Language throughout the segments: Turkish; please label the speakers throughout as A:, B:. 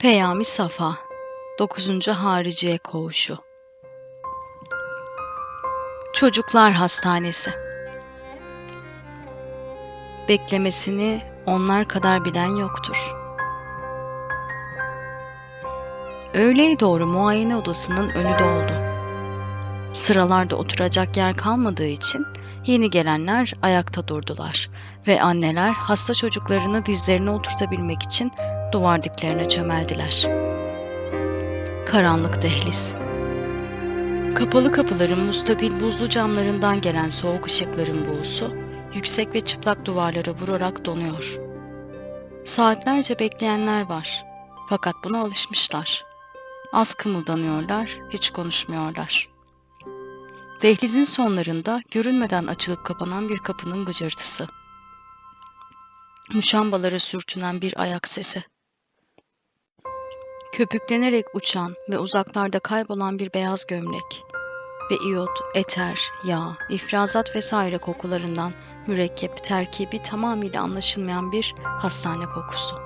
A: Peyami Safa 9. Hariciye Koğuşu Çocuklar Hastanesi Beklemesini onlar kadar bilen yoktur. Öğleye doğru muayene odasının önü doldu. Sıralarda oturacak yer kalmadığı için yeni gelenler ayakta durdular ve anneler hasta çocuklarını dizlerine oturtabilmek için duvar diplerine çömeldiler. Karanlık dehliz. Kapalı kapıların mustadil buzlu camlarından gelen soğuk ışıkların buğusu, yüksek ve çıplak duvarlara vurarak donuyor. Saatlerce bekleyenler var. Fakat buna alışmışlar. Az kımıldanıyorlar, hiç konuşmuyorlar. Dehlizin sonlarında görünmeden açılıp kapanan bir kapının gıcırtısı. Muşambalara sürtünen bir ayak sesi. Köpüklenerek uçan ve uzaklarda kaybolan bir beyaz gömlek ve iyot, eter, yağ, ifrazat vesaire kokularından mürekkep, terkibi tamamıyla anlaşılmayan bir hastane kokusu.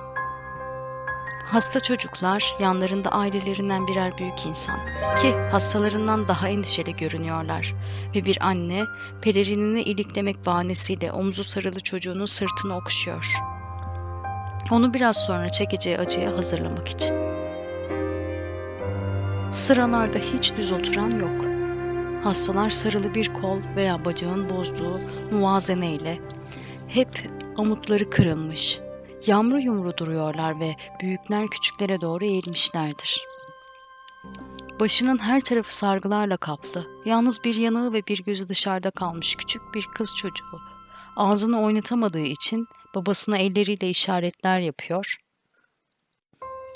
A: Hasta çocuklar yanlarında ailelerinden birer büyük insan ki hastalarından daha endişeli görünüyorlar ve bir anne pelerinini iliklemek bahanesiyle omzu sarılı çocuğunun sırtını okşuyor. Onu biraz sonra çekeceği acıya hazırlamak için. Sıralarda hiç düz oturan yok. Hastalar sarılı bir kol veya bacağın bozduğu muvazeneyle hep amutları kırılmış, yamru yumru duruyorlar ve büyükler küçüklere doğru eğilmişlerdir. Başının her tarafı sargılarla kaplı, yalnız bir yanığı ve bir gözü dışarıda kalmış küçük bir kız çocuğu. Ağzını oynatamadığı için babasına elleriyle işaretler yapıyor.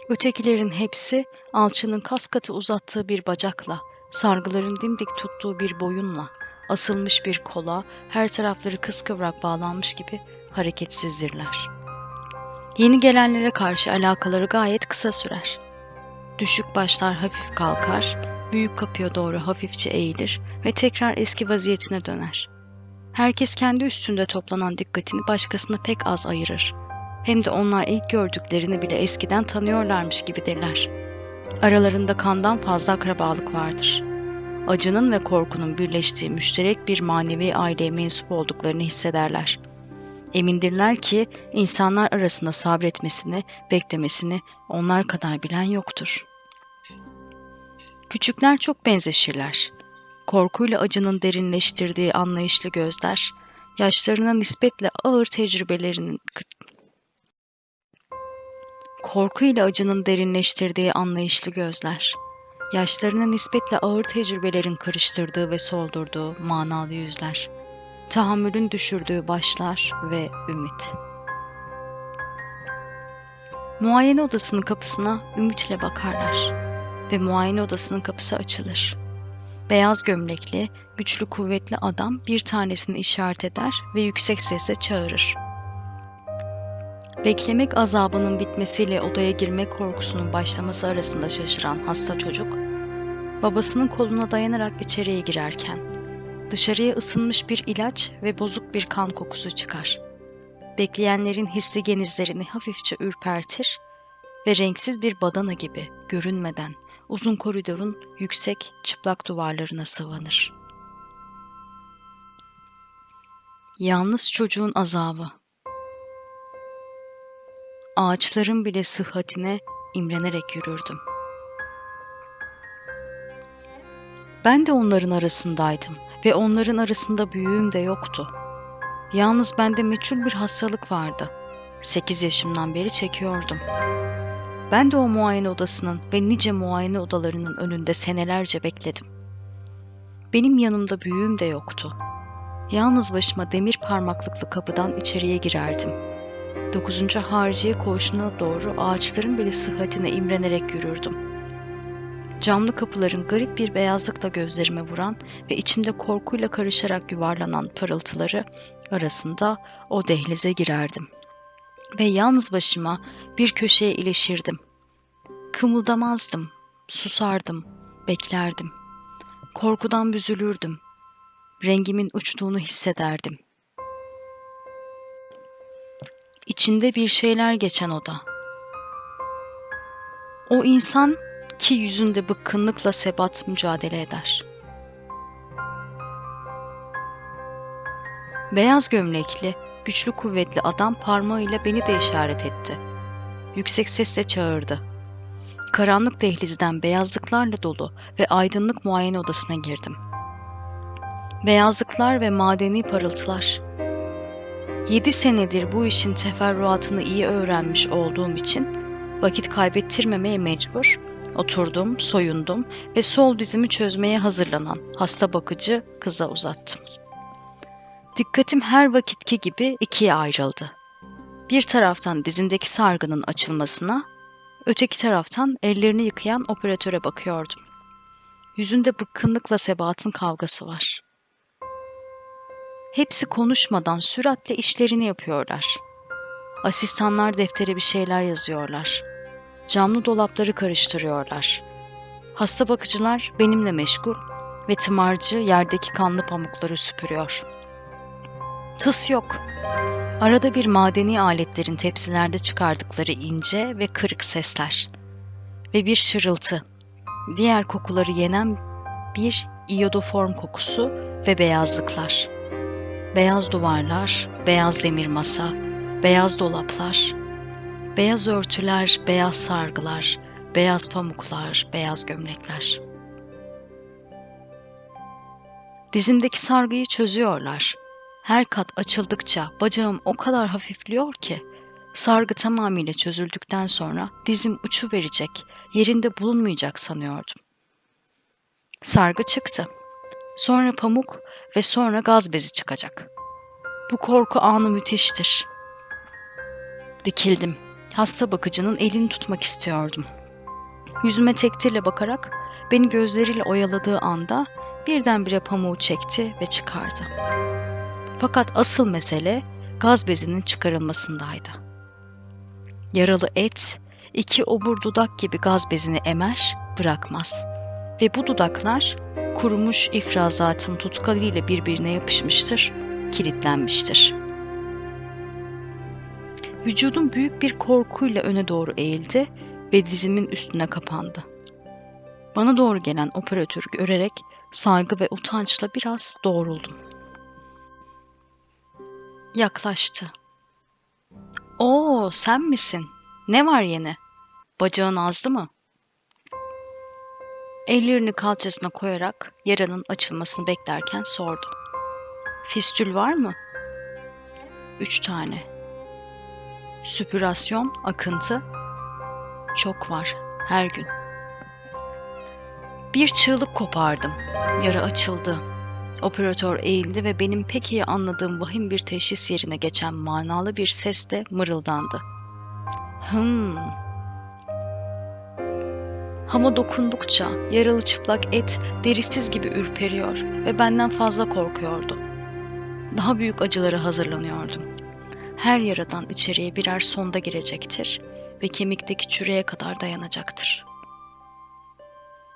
A: Ötekilerin hepsi alçının kas katı uzattığı bir bacakla, sargıların dimdik tuttuğu bir boyunla, asılmış bir kola, her tarafları kıskıvrak bağlanmış gibi hareketsizdirler. Yeni gelenlere karşı alakaları gayet kısa sürer. Düşük başlar hafif kalkar, büyük kapıya doğru hafifçe eğilir ve tekrar eski vaziyetine döner. Herkes kendi üstünde toplanan dikkatini başkasına pek az ayırır. Hem de onlar ilk gördüklerini bile eskiden tanıyorlarmış gibidirler. Aralarında kandan fazla akrabalık vardır. Acının ve korkunun birleştiği müşterek bir manevi aileye mensup olduklarını hissederler. Emindirler ki insanlar arasında sabretmesini, beklemesini onlar kadar bilen yoktur. Küçükler çok benzeşirler. Korkuyla acının derinleştirdiği anlayışlı gözler, yaşlarına nispetle ağır tecrübelerinin korkuyla acının derinleştirdiği anlayışlı gözler, yaşlarına nispetle ağır tecrübelerin karıştırdığı ve soldurduğu manalı yüzler, tahammülün düşürdüğü başlar ve ümit. Muayene odasının kapısına ümitle bakarlar ve muayene odasının kapısı açılır. Beyaz gömlekli, güçlü kuvvetli adam bir tanesini işaret eder ve yüksek sesle çağırır. Beklemek azabının bitmesiyle odaya girmek korkusunun başlaması arasında şaşıran hasta çocuk, babasının koluna dayanarak içeriye girerken, dışarıya ısınmış bir ilaç ve bozuk bir kan kokusu çıkar. Bekleyenlerin hisli genizlerini hafifçe ürpertir ve renksiz bir badana gibi görünmeden uzun koridorun yüksek çıplak duvarlarına sıvanır. Yalnız çocuğun azabı ağaçların bile sıhhatine imrenerek yürürdüm. Ben de onların arasındaydım ve onların arasında büyüğüm de yoktu. Yalnız bende meçhul bir hastalık vardı. Sekiz yaşımdan beri çekiyordum. Ben de o muayene odasının ve nice muayene odalarının önünde senelerce bekledim. Benim yanımda büyüğüm de yoktu. Yalnız başıma demir parmaklıklı kapıdan içeriye girerdim.'' 9. Hariciye koğuşuna doğru ağaçların bile sıhhatine imrenerek yürürdüm. Camlı kapıların garip bir beyazlıkla gözlerime vuran ve içimde korkuyla karışarak yuvarlanan parıltıları arasında o dehlize girerdim. Ve yalnız başıma bir köşeye ilişirdim. Kımıldamazdım, susardım, beklerdim. Korkudan büzülürdüm. Rengimin uçtuğunu hissederdim.'' İçinde bir şeyler geçen oda. O insan ki yüzünde bıkkınlıkla sebat mücadele eder. Beyaz gömlekli, güçlü kuvvetli adam parmağıyla beni de işaret etti. Yüksek sesle çağırdı. Karanlık dehlizden beyazlıklarla dolu ve aydınlık muayene odasına girdim. Beyazlıklar ve madeni parıltılar. Yedi senedir bu işin teferruatını iyi öğrenmiş olduğum için vakit kaybettirmemeye mecbur, oturdum, soyundum ve sol dizimi çözmeye hazırlanan hasta bakıcı kıza uzattım. Dikkatim her vakitki gibi ikiye ayrıldı. Bir taraftan dizimdeki sargının açılmasına, öteki taraftan ellerini yıkayan operatöre bakıyordum. Yüzünde bıkkınlıkla Sebat'ın kavgası var. Hepsi konuşmadan süratle işlerini yapıyorlar. Asistanlar deftere bir şeyler yazıyorlar. Camlı dolapları karıştırıyorlar. Hasta bakıcılar benimle meşgul ve tımarcı yerdeki kanlı pamukları süpürüyor. Tıs yok. Arada bir madeni aletlerin tepsilerde çıkardıkları ince ve kırık sesler. Ve bir şırıltı. Diğer kokuları yenen bir iyodoform kokusu ve beyazlıklar. Beyaz duvarlar, beyaz demir masa, beyaz dolaplar, beyaz örtüler, beyaz sargılar, beyaz pamuklar, beyaz gömlekler. Dizimdeki sargıyı çözüyorlar. Her kat açıldıkça bacağım o kadar hafifliyor ki sargı tamamıyla çözüldükten sonra dizim uçu verecek, yerinde bulunmayacak sanıyordum. Sargı çıktı. Sonra pamuk ve sonra gaz bezi çıkacak. Bu korku anı müthiştir. Dikildim. Hasta bakıcının elini tutmak istiyordum. Yüzüme tektirle bakarak beni gözleriyle oyaladığı anda birdenbire pamuğu çekti ve çıkardı. Fakat asıl mesele gaz bezinin çıkarılmasındaydı. Yaralı et iki obur dudak gibi gaz bezini emer, bırakmaz. Ve bu dudaklar kurumuş ifrazatın tutkalıyla birbirine yapışmıştır, kilitlenmiştir. Vücudum büyük bir korkuyla öne doğru eğildi ve dizimin üstüne kapandı. Bana doğru gelen operatörü görerek saygı ve utançla biraz doğruldum. Yaklaştı. Oo, sen misin? Ne var yine? Bacağın azdı mı? Ellerini kalçasına koyarak yaranın açılmasını beklerken sordu. Fistül var mı? Üç tane. Süpürasyon, akıntı. Çok var, her gün. Bir çığlık kopardım. Yara açıldı. Operatör eğildi ve benim pek iyi anladığım vahim bir teşhis yerine geçen manalı bir sesle mırıldandı. Hım. Hama dokundukça yaralı çıplak et derisiz gibi ürperiyor ve benden fazla korkuyordu. Daha büyük acılara hazırlanıyordum. Her yaradan içeriye birer sonda girecektir ve kemikteki çürüğe kadar dayanacaktır.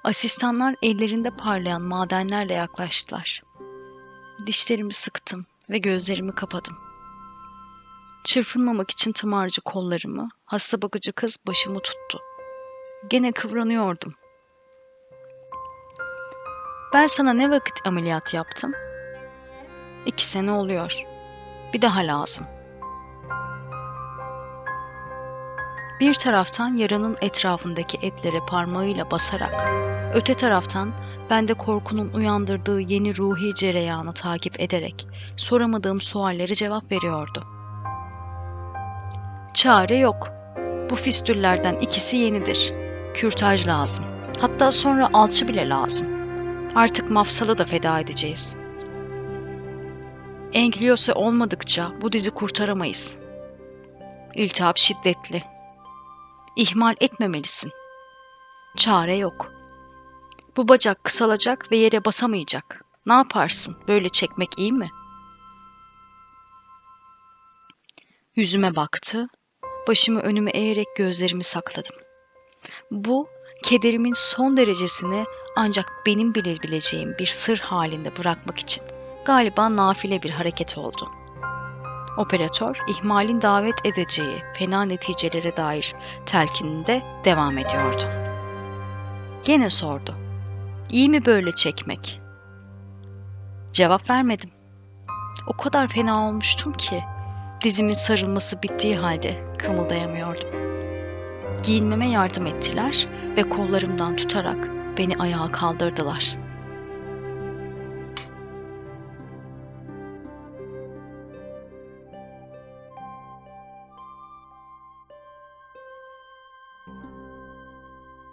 A: Asistanlar ellerinde parlayan madenlerle yaklaştılar. Dişlerimi sıktım ve gözlerimi kapadım. Çırpınmamak için tımarcı kollarımı, hasta bakıcı kız başımı tuttu. Gene kıvranıyordum. Ben sana ne vakit ameliyat yaptım? İki sene oluyor. Bir daha lazım. Bir taraftan yaranın etrafındaki etlere parmağıyla basarak, öte taraftan ben de korkunun uyandırdığı yeni ruhi cereyanı takip ederek soramadığım suallere cevap veriyordu. Çare yok. Bu fistüllerden ikisi yenidir. Kürtaj lazım. Hatta sonra alçı bile lazım. Artık mafsalı da feda edeceğiz. Engliose olmadıkça bu dizi kurtaramayız. İltihap şiddetli. İhmal etmemelisin. Çare yok. Bu bacak kısalacak ve yere basamayacak. Ne yaparsın? Böyle çekmek iyi mi? Yüzüme baktı. Başımı önüme eğerek gözlerimi sakladım. Bu kederimin son derecesini ancak benim bilebileceğim bir sır halinde bırakmak için galiba nafile bir hareket oldu. Operatör, ihmalin davet edeceği fena neticelere dair telkininde devam ediyordu. Gene sordu. İyi mi böyle çekmek? Cevap vermedim. O kadar fena olmuştum ki dizimin sarılması bittiği halde kımıldayamıyordum. Giyinmeme yardım ettiler ve kollarımdan tutarak beni ayağa kaldırdılar.